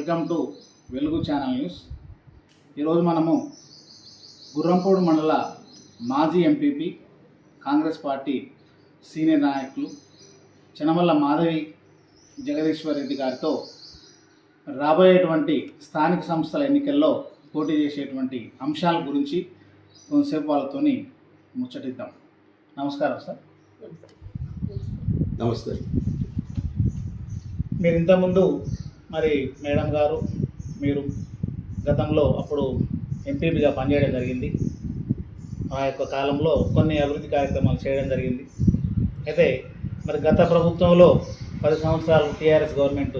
Welcome to Velugu channel news. ఈరోజు మనము గుర్రంపోడు మండల మాజీ ఎంపీపీ కాంగ్రెస్ పార్టీ సీనియర్ నాయకులు చెనమల్ల మాధవి జగదీశ్వర్ రెడ్డి గారితో రాబోయేటువంటి స్థానిక సంస్థల ఎన్నికల్లో పోటీ చేసేటువంటి అంశాల గురించి కొంతసేపు వాళ్ళతోని ముచ్చటిద్దాం. నమస్కారం సార్. నమస్తే. మీరు ఇంతకుముందు మరి మేడం గారు మీరు గతంలో అప్పుడు ఎంపీపీగా పనిచేయడం జరిగింది. ఆ యొక్క కాలంలో కొన్ని అభివృద్ధి కార్యక్రమాలు చేయడం జరిగింది. అయితే మరి గత ప్రభుత్వంలో పది సంవత్సరాలు టీఆర్ఎస్ గవర్నమెంట్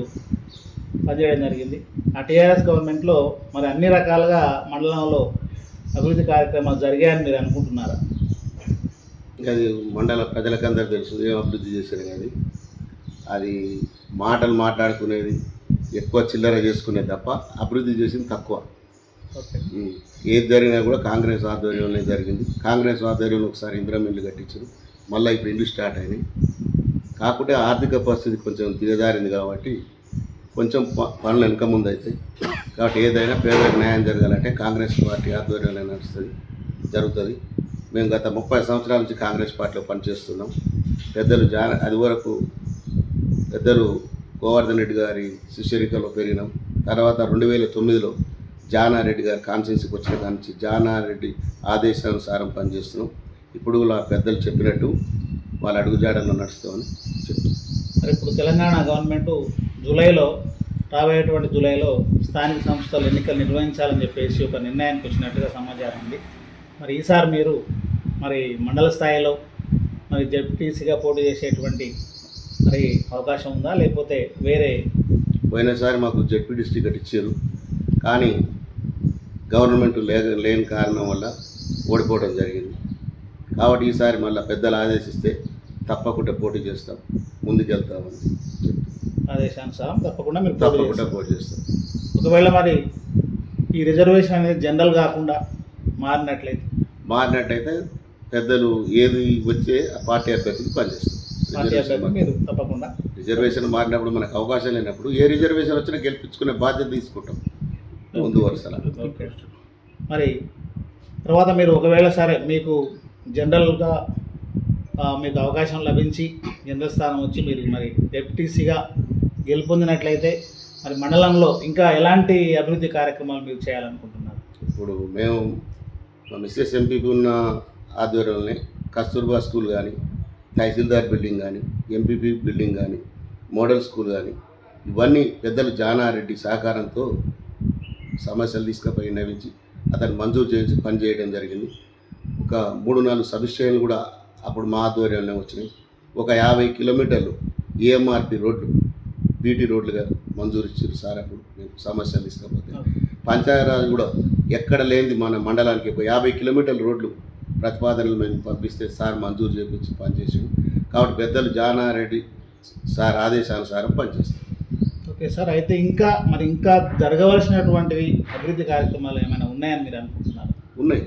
పనిచేయడం జరిగింది. ఆ టీఆర్ఎస్ గవర్నమెంట్లో మరి అన్ని రకాలుగా మండలంలో అభివృద్ధి కార్యక్రమాలు జరిగాయని మీరు అనుకుంటున్నారా? అది మండల ప్రజలకందరూ తెలుసు ఏం అభివృద్ధి చేశారు కానీ అది మాటలు మాట్లాడుకునేది ఎక్కువ చిల్లర చేసుకునేది తప్ప అభివృద్ధి చేసింది తక్కువ. ఏది జరిగినా కూడా కాంగ్రెస్ ఆధ్వర్యంలో జరిగింది. కాంగ్రెస్ ఆధ్వర్యంలో ఒకసారి ఇందిరం ఇల్లు కట్టించారు. మళ్ళీ ఇప్పుడు ఇల్లు స్టార్ట్ అయినాయి. కాకుంటే ఆర్థిక పరిస్థితి కొంచెం దిగజారింది కాబట్టి కొంచెం ప- పనులు వెనక ముందు అవుతాయి. కాబట్టి ఏదైనా పేదలకు న్యాయం జరగాలంటే కాంగ్రెస్ పార్టీ ఆధ్వర్యంలో నడుస్తుంది జరుగుతుంది. మేము గత ముప్పై సంవత్సరాల నుంచి కాంగ్రెస్ పార్టీలో పనిచేస్తున్నాం. పెద్దలు జా అది వరకు పెద్దలు గోవర్ధన్ రెడ్డి గారి శిష్యరికలో పెరిగినాం. తర్వాత రెండు వేల తొమ్మిదిలో జానారెడ్డి గారు కాన్స్టిట్యూన్సీకి వచ్చిన కాడి నుంచి జానారెడ్డి ఆదేశానుసారం పనిచేస్తున్నాం. ఇప్పుడు ఆ పెద్దలు చెప్పినట్టు వాళ్ళ అడుగుజాడల్లో నడుస్తామని చెప్తున్నాం. మరి ఇప్పుడు తెలంగాణ గవర్నమెంట్ జూలైలో రాబోయేటువంటి జూలైలో స్థానిక సంస్థలు ఎన్నికలు నిర్వహించాలని చెప్పేసి ఒక నిర్ణయానికి వచ్చినట్టుగా సమాచారం ఉంది. మరి ఈసారి మీరు మరి మండల స్థాయిలో మరి జడ్పీటీసీగా పోటీ చేసేటువంటి మరి అవకాశం ఉందా? లేకపోతే వేరే పోయినసారి మాకు జడ్పీ టికెట్ ఇచ్చారు. కానీ గవర్నమెంట్ లేని కారణం వల్ల ఓడిపోవడం జరిగింది. కాబట్టి ఈసారి మళ్ళీ పెద్దలు ఆదేశిస్తే తప్పకుండా పోటీ చేస్తాం. ముందుకెళ్తామని ఆదేశానుసారం తప్పకుండా మీరు తప్పకుండా. పోటీ చేస్తాం. ఒకవేళ మరి ఈ రిజర్వేషన్ అనేది జనరల్ కాకుండా మారినట్లయితే? మారినట్టయితే పెద్దలు ఏది వచ్చే ఆ పార్టీ అభ్యర్థికి పనిచేస్తాం. పార్టీ రిజర్వేషన్ అభ్యర్థి మీరు తప్పకుండా. రిజర్వేషన్ మారినప్పుడు మనకు అవకాశం లేనప్పుడు ఏ రిజర్వేషన్ వచ్చినా గెలిపించుకునే బాధ్యత తీసుకుంటాం. ముందు వరుసల మరి తర్వాత మీరు ఒకవేళ సరే మీకు జనరల్గా మీకు అవకాశం లభించి జనరల్ స్థానం వచ్చి మీరు మరి డెప్యూటీసీగా గెలుపొందినట్లయితే మరి మండలంలో ఇంకా ఎలాంటి అభివృద్ధి కార్యక్రమాలు మీరు చేయాలనుకుంటున్నారు? ఇప్పుడు మేము మిస్సెస్ ఎంపీకి ఉన్న ఆధ్వర్యంలోనే కస్తూర్బా స్కూల్ కానీ తహసీల్దార్ బిల్డింగ్ కానీ ఎంపీపీ బిల్డింగ్ కానీ మోడల్ స్కూల్ కానీ ఇవన్నీ పెద్దలు జానారెడ్డి సహకారంతో సమస్యలు తీసుకుపోయి నవ్వించి అతను మంజూరు చేయించి పనిచేయడం జరిగింది. ఒక మూడు నాలుగు సబ్స్టేషన్లు కూడా అప్పుడు మా ఆధ్వర్యంలో వచ్చినాయి. ఒక యాభై కిలోమీటర్లు ఏఎంఆర్పి రోడ్లు బీటీ రోడ్లుగా మంజూరు ఇచ్చారు సార్ అప్పుడు. మేము సమస్యలు తీసుకపోతే పంచాయరాజ్ కూడా ఎక్కడ లేనిది మన మండలానికి. ఒక యాభై కిలోమీటర్ల రోడ్లు ప్రతిపాదనలు మేము పంపిస్తే సార్ మంజూరు చేపించి పనిచేసాం కాబట్టి పెద్దలు జానారెడ్డి సార్ ఆదేశానుసారం పనిచేస్తాం ఓకే సార్ అయితే ఇంకా మరి ఇంకా జరగవలసినటువంటివి అభివృద్ధి కార్యక్రమాలు ఏమైనా ఉన్నాయని మీరు అనుకుంటున్నారు? ఉన్నాయి.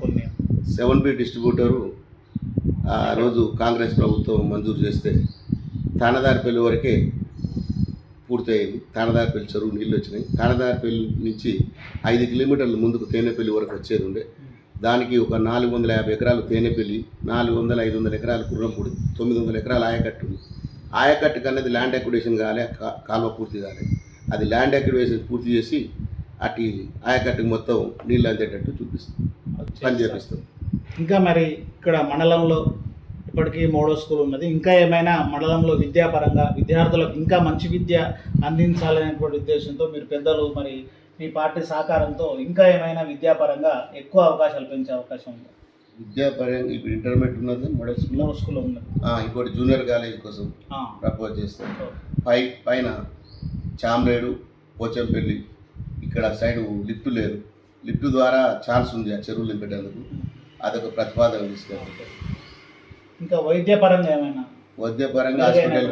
కొన్ని. సెవెన్ బి డిస్ట్రిబ్యూటరు ఆ రోజు కాంగ్రెస్ ప్రభుత్వం మంజూరు చేస్తే తానదారిపల్లి వరకే పూర్తయింది. తానదారిపల్లి చెరువు నీళ్ళు వచ్చినాయి. తానదారిపల్లి నుంచి ఐదు కిలోమీటర్ల ముందుకు తేనెపల్లి వరకు వచ్చేది ఉండే. దానికి ఒక నాలుగు వందల యాభై ఎకరాలు తేనెపల్లి నాలుగు వందల ఐదు వందల ఎకరాలు గుర్రంపూడి తొమ్మిది వందల ఎకరాల ఆయకట్టు ఆయకట్టు కన్నది ల్యాండ్ అక్విడేషన్ కాలే కాలువ పూర్తి కాలే. అది ల్యాండ్ అక్విడేషన్ పూర్తి చేసి అటు ఆయకట్టుకు మొత్తం నీళ్ళు అందేటట్టు చూపిస్తాం. పని చేపిస్తాం. ఇంకా మరి ఇక్కడ మండలంలో ఇప్పటికీ మోడో స్కూల్ ఉన్నది. ఇంకా ఏమైనా మండలంలో విద్యాపరంగా విద్యార్థులకు ఇంకా మంచి విద్య అందించాలనేటువంటి ఉద్దేశంతో మీరు పెద్దలు మరి మీ పార్టీ సహకారంతో ఇంకా ఏమైనా విద్యాపరంగా ఎక్కువ అవకాశాలు పెంచే అవకాశం ఉంది? విద్యాపరంగా ఇప్పుడు ఇంటర్మీడియట్ ఉన్నది మోడల్ స్కూల్ మోడో స్కూల్ ఉన్నది. ఇంకోటి జూనియర్ కాలేజ్ కోసం ప్రపోజ్ చేస్తాం. పై పైన చామ్రేడు పోచంపల్లి ఇక్కడ సైడ్ లిఫ్ట్ లేదు. లిఫ్ట్ ద్వారా ఛాన్స్ ఉంది ఆ చెరువులు నింపేటందుకు. అదొక ప్రతిపాదన తీసుకెళ్తాం ఇంకా వైద్యపరంగా ఏమైనా? వైద్యపరంగా హాస్పిటల్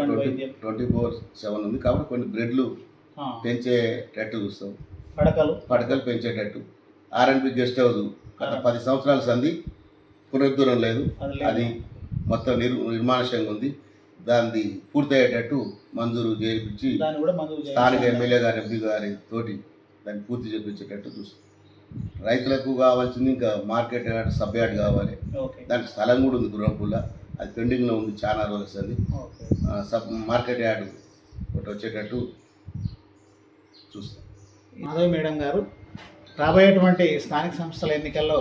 ట్వంటీ ఫోర్ సెవెన్ ఉంది. కాబట్టి కొన్ని బ్రెడ్లు పెంచేటట్టు చూస్తాం. పడకలు. పడకలు పెంచేటట్టు. ఆర్ఎన్బి గెస్ట్ హౌస్ గత పది సంవత్సరాల సంది పునరుద్ధరణ లేదు. అది మొత్తం నిర్ నిర్మానుష్యంగా ఉంది. దాన్ని పూర్తయ్యేటట్టు మంజూరు చేయించి. స్థానిక ఎమ్మెల్యే గారు ఎంపీ గారి తోటి దాన్ని పూర్తి చేయించేటట్టు చూస్తాం. రైతులకు కావాల్సింది ఇంకా మార్కెట్ యార్డ్ సబ్ యార్డ్ కావాలి. దానికి స్థలం కూడా ఉంది గుర్రంపుల్ల. అది పెండింగ్లో ఉంది చాలా రోజులు వస్తుంది ఓకే. ఆ, సబ్ మార్కెట్ యార్డ్ ఒకటి వచ్చేటట్టు చూస్తాం. మాధవి మేడం గారు రాబోయేటువంటి స్థానిక సంస్థల ఎన్నికల్లో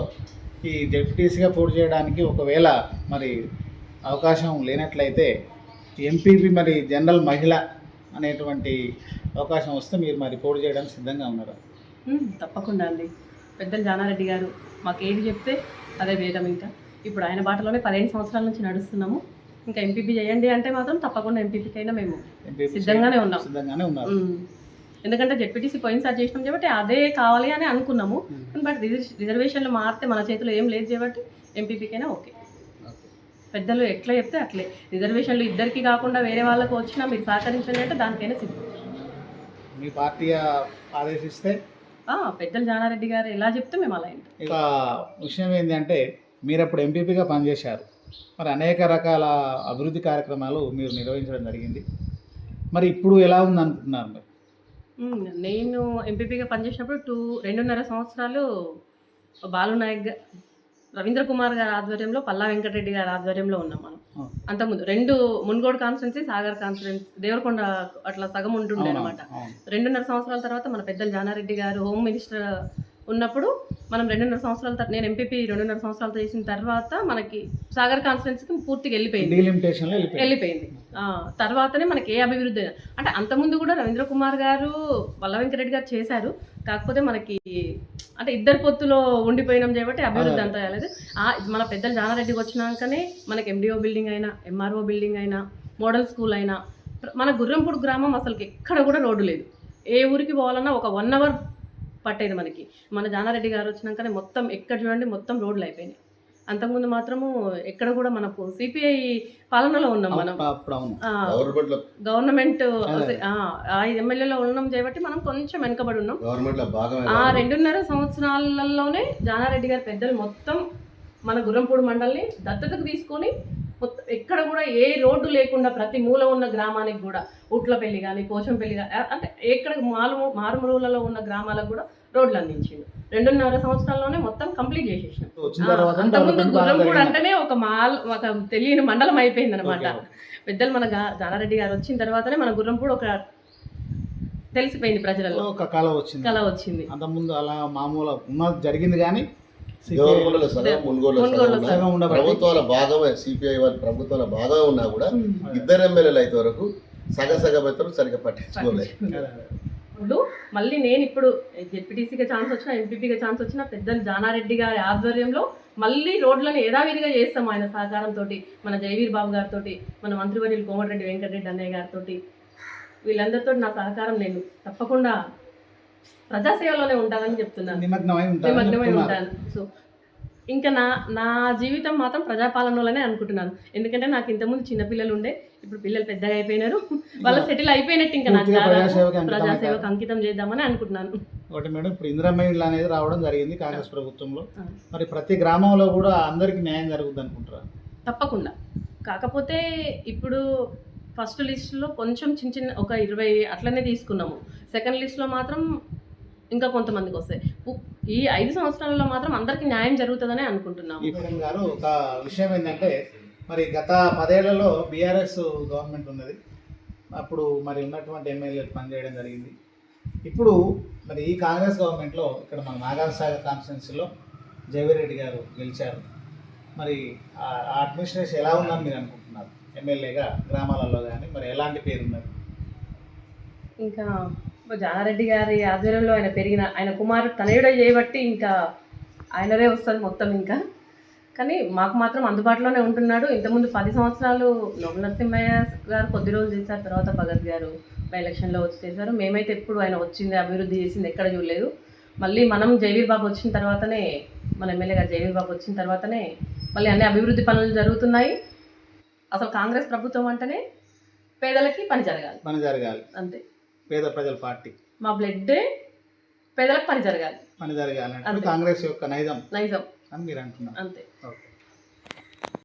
ఈ జెడ్పీటీసీగా పోటీ చేయడానికి ఒకవేళ మరి అవకాశం లేనట్లయితే ఎంపీపీ మరి జనరల్ మహిళ అనేటువంటి అవకాశం వస్తే మీరు మరి పోటీ చేయడానికి సిద్ధంగా ఉన్నారా? తప్పకుండా అండి. పెద్దలు జానారెడ్డి గారు మాకు ఏది చెప్తే అదే వేదం ఇంకా. ఇప్పుడు ఆయన బాటలోనే పదిహేను సంవత్సరాల నుంచి నడుస్తున్నాము. ఇంకా ఎంపీపీ చేయండి అంటే మాత్రం తప్పకుండా ఎంపీపీకైనా మేము ఎంపీపీ సిద్ధంగానే ఉన్నాం. సిద్ధంగానే ఉన్నారు. ఉమ్, ఎందుకంటే జెడ్పీటీసీ పోయినసారి చేసినాం కాబట్టి అదే కావాలి అని అనుకున్నాము. బట్ రిజర్వేషన్లు మారితే మన చేతిలో ఏం లేదు కాబట్టి ఎంపీపీకైనా ఓకే. పెద్దలు ఎట్లా చెప్తే అట్లే. రిజర్వేషన్లు ఇద్దరికి కాకుండా వేరే వాళ్ళకు వచ్చినా మీరు సహకరించండి అంటే దానికైనా సిద్ధం మీ పార్టీ ఆదేశిస్తే? పెద్దలు జానారెడ్డి గారు ఎలా చెప్తే మేము అలా. ఇక విషయం ఏంటంటే మీరు అప్పుడు ఎంపీపీగా పనిచేశారు. మరి అనేక రకాల అభివృద్ధి కార్యక్రమాలు మీరు నిర్వహించడం జరిగింది. మరి ఇప్పుడు ఎలా ఉంది అనుకుంటున్నారు మీరు? మ్మ్. నేను ఎంపీపీగా పనిచేసినప్పుడు టూ రెండున్నర సంవత్సరాలు బాలునాయక్ గా- రవీంద్ర కుమార్ గారి ఆధ్వర్యంలో పల్లా వెంకటరెడ్డి గారి ఆధ్వర్యంలో ఉన్నాం మనం ఆ. అంతకుముందు రెండు మున్గోడు కాన్స్టిట్యున్సీ సాగర్ కాన్స్టిట్యున్సీ దేవరకొండ అట్లా సగం ఉంటుండే అవును, అనమాట అవును. రెండున్నర సంవత్సరాల తర్వాత మన పెద్దలు జానారెడ్డి గారు హోమ్ మినిస్టర్ ఉన్నప్పుడు మనం రెండున్నర సంవత్సరాల తర్వాత నేను ఎంపీపీ రెండున్నర సంవత్సరాలు చేసిన తర్వాత మనకి సాగర్ కాన్స్టిట్యున్సీకి పూర్తిగా వెళ్ళిపోయింది. వెళ్ళిపోయింది. వెళ్ళిపోయింది. ఆ, తర్వాతనే మనకి ఏ అభివృద్ధి అయినా- అంటే అంతకుముందు కూడా రవీంద్ర కుమార్ గారు వల్ల వెంకటరెడ్డి గారు చేశారు. కాకపోతే మనకి అంటే ఇద్దరు పొత్తులో ఉండిపోయినాం కాబట్టి అభివృద్ధి అంతా కాలేదు. ఆ, మన పెద్దలు జానారెడ్డికి వచ్చినాకనే మనకి ఎండిఓ బిల్డింగ్ అయినా ఎంఆర్ఓ బిల్డింగ్ అయినా మోడల్ స్కూల్ అయినా మన గుర్రంపూడి గ్రామం అసలు ఎక్కడ కూడా రోడ్డు లేదు. ఏ ఊరికి పోవాలన్నా ఒక వన్ అవర్ పట్టేది మనకి. మన జానారెడ్డి గారు వచ్చినాకనే మొత్తం ఎక్కడ చూడండి మొత్తం రోడ్లు అయిపోయినాయి. అంతకుముందు మాత్రము ఎక్కడ కూడా మనకు సిపిఐ పాలనలో ఉన్నాం మనం. అప్పుడు- అప్పుడు అవును. ఆ, గవర్నమెంట్లో. గవర్నమెంట్ ఆ ఎమ్మెల్యేలో ఉన్నాం చేయబట్టి మనం కొంచెం వెనకబడి ఉన్నాం. ఆ రెండున్నర సంవత్సరాలలోనే జానారెడ్డి గారి పెద్దలు మొత్తం మన గుర్రంపూడి మండలిని దత్తతకు తీసుకొని ఎక్కడ కూడా ఏ రోడ్డు లేకుండా ప్రతి మూల ఉన్న గ్రామానికి కూడా ఉట్లపల్లి కానీ పోచంపల్లి కానీ అంటే ఎక్కడ మారు మారుమూలలో ఉన్న గ్రామాలకు కూడా రోడ్లు అందించిండు. రెండున్నర సంవత్సరాల్లోనే మొత్తం కంప్లీట్ చేసేసినాం. అంతకుముందు గుర్రంపూడి జరిగింది. అంటేనే ఒక మాల్ ఒక తెలియని మండలం అయిపోయింది అనమాట పెద్దలు మన జానారెడ్డి గారు వచ్చిన తర్వాతనే మన గుర్రంపూడి ఒక తెలిసిపోయింది ప్రజలలో. ఒక కళ వచ్చింది. కళ వచ్చింది. అంతకుముందు అలా మామూలు జరిగింది కానీ సగం మున్గోలు సగం ప్రభుత్వాల భాగమే సిపిఐ వారి ప్రభుత్వాల భాగమే ఉన్నా కూడా ఇద్దరు ఎమ్మెల్యేలు అయితే వరకు సగ సరిగ్గా పట్టించుకోలేదు. ఇప్పుడు మళ్ళీ నేను ఇప్పుడు జెడ్పీటీసీగా ఛాన్స్ వచ్చినా ఎంపీపీగా ఛాన్స్ వచ్చినా పెద్దలు జానారెడ్డి గారి ఆధ్వర్యంలో మళ్ళీ రోడ్లను యథావిధిగా చేస్తాం ఆయన సహకారంతో మన జయవీర్ బాబు గారితో మన మంత్రివర్యులు కోమటిరెడ్డి వెంకటరెడ్డి అన్నయ్య గారితో వీళ్ళందరితో నా సహకారం నేను తప్పకుండా ప్రజాసేవలోనే ఉంటానని చెప్తున్నాను నిమగ్నమై ఉంటాను. సో ఇంకా నా నా జీవితం మాత్రం ప్రజాపాలనలోనే అనుకుంటున్నాను. ఎందుకంటే నాకు ఇంతకుముందు చిన్నపిల్లలు ఉండే ఇప్పుడు పిల్లలు పెద్దగా అయిపోయినారు. వాళ్ళ సెటిల్ అయిపోయినట్టు ఇంకా నాకు ప్రజాసేవకి అంకితం చేద్దామని అనుకుంటున్నాను. ఒకటి మేడం ఇప్పుడు ఇందిరామహిళ అనేది రావడం జరిగింది కాంగ్రెస్ ప్రభుత్వంలో. మరి ప్రతి గ్రామంలో కూడా అందరికి న్యాయం జరుగుతుంది అనుకుంటారా? తప్పకుండా. కాకపోతే ఇప్పుడు ఫస్ట్ లిస్ట్లో కొంచెం చిన్న చిన్న ఒక ఇరవై అట్లనే తీసుకున్నాము. సెకండ్ లిస్ట్లో మాత్రం ఇంకా కొంతమందికి వస్తాయి. ఈ ఐదు సంవత్సరాలలో మాత్రం అందరికీ న్యాయం జరుగుతుందని అనుకుంటున్నాము. మేడం గారు ఒక విషయం ఏంటంటే మరి గత పదేళ్ళలో బీఆర్ఎస్ గవర్నమెంట్ ఉన్నది. అప్పుడు మరి ఉన్నటువంటి ఎమ్మెల్యేలు పనిచేయడం జరిగింది. ఇప్పుడు మరి ఈ కాంగ్రెస్ గవర్నమెంట్లో ఇక్కడ మన నాగార్ సాగర్ కాన్స్టిట్యున్సీలో జయవీరెడ్డి గారు గెలిచారు. మరి ఆ ఆ అడ్మినిస్ట్రేషన్ ఎలా ఉందని మీరు అనుకుంటున్నారు? ఎమ్మెల్యేగా గ్రామాలలో కానీ మరి ఎలాంటి పేరు ఉన్నది? ఇంకా జానారెడ్డి గారి ఆధ్వర్యంలో ఆయన పెరిగిన ఆయన కుమారుడు తనయుడ చేయబట్టి ఇంకా ఆయనదే వస్తుంది మొత్తం ఇంకా. కానీ మాకు మాత్రం అందుబాటులోనే ఉంటున్నాడు. ఇంతకుముందు పది సంవత్సరాలు నోముల నరసింహయ్య గారు కొద్ది రోజులు చేశారు తర్వాత భగత్ గారు బై ఎలక్షన్లో వచ్చి చేశారు. మేమైతే ఎప్పుడు ఆయన వచ్చింది అభివృద్ధి చేసింది ఎక్కడ చూడలేదు. మళ్ళీ మనం జయవీర్ బాబు వచ్చిన తర్వాతనే మన ఎమ్మెల్యే గారు జయవీర్ బాబు వచ్చిన తర్వాతనే మళ్ళీ అన్ని అభివృద్ధి పనులు జరుగుతున్నాయి. అసలు కాంగ్రెస్ ప్రభుత్వం అంటేనే పేదలకి పని జరగాలి. పని జరగాలి. అంతే. పేద ప్రజల పార్టీ. మా బ్లడ్ పేదలకు పని జరగాలి. పని జరగాలి. కాంగ్రెస్ యొక్క నైజం నైజం. అని మీరు అంటున్నారు. అంతే. ఓకే.